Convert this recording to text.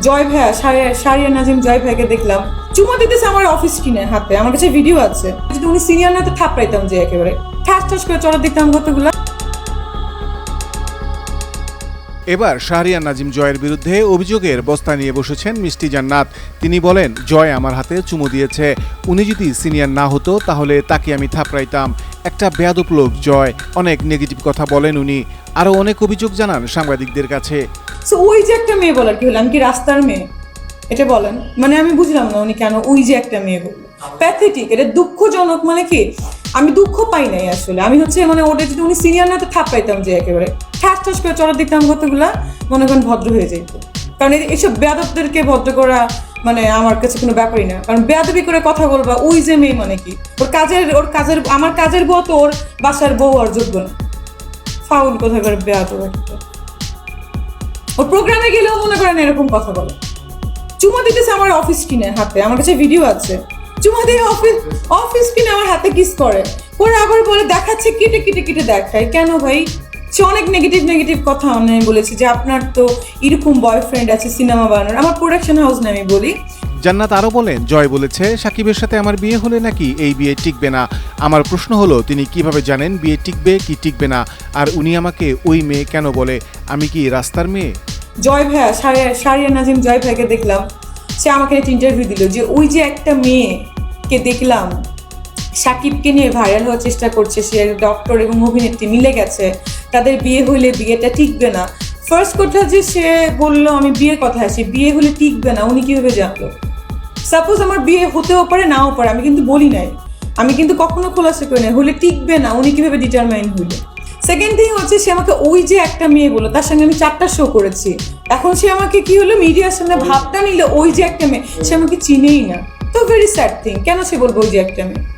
জয় ভাইয়া, সারিয়া নাজিম, জয় ভাইকে দেখলাম। চুমা দিতেছে আমার অফিস কিনে হাতে। আমার কাছে ভিডিও আছে। যদি উনি সিনিয়র না, তো থাপড়াইতাম যে একেবারে। ঠাস ঠাস করে চড়া দিতাম কতগুলো। এবার শাহরিয়ার নাজিম জয়ের বিরুদ্ধে অভিযোগের বস্তা নিয়ে বসেছেন মিষ্টি জান্নাত। তিনি বলেন, জয় আমার হাতে চুমু দিয়েছে। উনি যদি সিনিয়র না হতো, তাহলে তাকে আমি থাপড়াইতাম। একটা বেয়াদুপ লোক, জয়। অনেক নেগেটিভ কথা বলেন উনি। আরও অনেক অভিযোগ জানান সাংবাদিকদের কাছে। ওই যে একটা মেয়ে বলার কি হলো? কি রাস্তার মেয়ে? এটা বলেন। মানে আমি বুঝলাম না উনি কেন ওই যে একটা মেয়ে বলল। প্যাথেটিক এটা দুঃখজনক মানে কি? আমি দুঃখ পাই নাই আসলে। আমি হচ্ছে মানে ওটা যদি উনি সিনিয়র না তো থাপ পাইতাম যে একেবারে। ঠাস ঠাস করে চড়া দিতাম কতগুলা মনে করেন ভদ্র হয়ে যেত কারণ এইসব বেয়াদবদেরকে ভদ্র করা মানে আমার কাছে কোনো ব্যাপারই না। কারণ বেয়াদবি করে কথা বলবা, ওই যে মেয়ে মানে কি? ওর কাজের ওর কাজের আমার কাজের বউ তো ওর বাসার বউ আর যোগ্য না। ফাউল কথা করে বেয়াদব একটা। ওর প্রোগ্রামে গেলেও মনে করেন এরকম কথা বলে। চুমা দিতেছে আমার অফিস কিনে হাতে, আমার কাছে ভিডিও আছে। চুমা দিয়ে অফিস অফিস কিনে আমার হাতে কিস করে। পরে আবার বলে, দেখাচ্ছে, কেটে কেটে কেটে দেখায়। কেন ভাই? সে অনেক নেগেটিভ নেগেটিভ কথা আমি বলেছি যে আপনার তো এরকম বয়ফ্রেন্ড আছে সিনেমা বানানোর। আমার প্রোডাকশন হাউস না আমি বলি। জান্নাত আরও বলেন জয় বলেছে সাকিবের সাথে আমার বিয়ে হলে নাকি এই বিয়ে টিকবে না? আমার প্রশ্ন হলো তিনি কীভাবে জানেন বিয়ে টিকবে কি টিকবে না? আর উনি আমাকে ওই মেয়ে কেন বলে? আমি কি রাস্তার মেয়ে? জয় ভাইয়া সারিয়া সারিয়া নাজিম জয় ভাইকে দেখলাম। সে আমাকে একটা ইন্টারভিউ দিল যে ওই যে একটা মেয়েকে দেখলাম সাকিবকে নিয়ে ভাইরাল হওয়ার চেষ্টা করছে সে ডক্টর এবং অভিনেত্রী মিলে গেছে। তাদের বিয়ে হইলে বিয়েটা টিকবে না। ফার্স্ট কথা যে সে বলল, আমি বিয়ের কথা আসি, বিয়ে হলে টিকবে না। উনি কীভাবে জানলো? সাপোজ আমার বিয়ে হতেও পারে, নাও পারে, আমি কিন্তু বলি নাই। আমি কিন্তু কখনো খোলাসা করি নাই, হলে টিকবে না, উনি কীভাবে ডিটারমাইন হইল? সেকেন্ড থিং হচ্ছে, সে আমাকে ওই যে একটা মেয়ে বলল, তার সঙ্গে আমি চারটা শো করেছি। এখন সে আমাকে কি হলো, মিডিয়ার সামনে ভাবটা নিল, ওই যে একটা মেয়ে, সে আমাকে চিনেই না। তো ভেরি স্যাড থিং কেন সে বলব ওই যে একটা মেয়ে?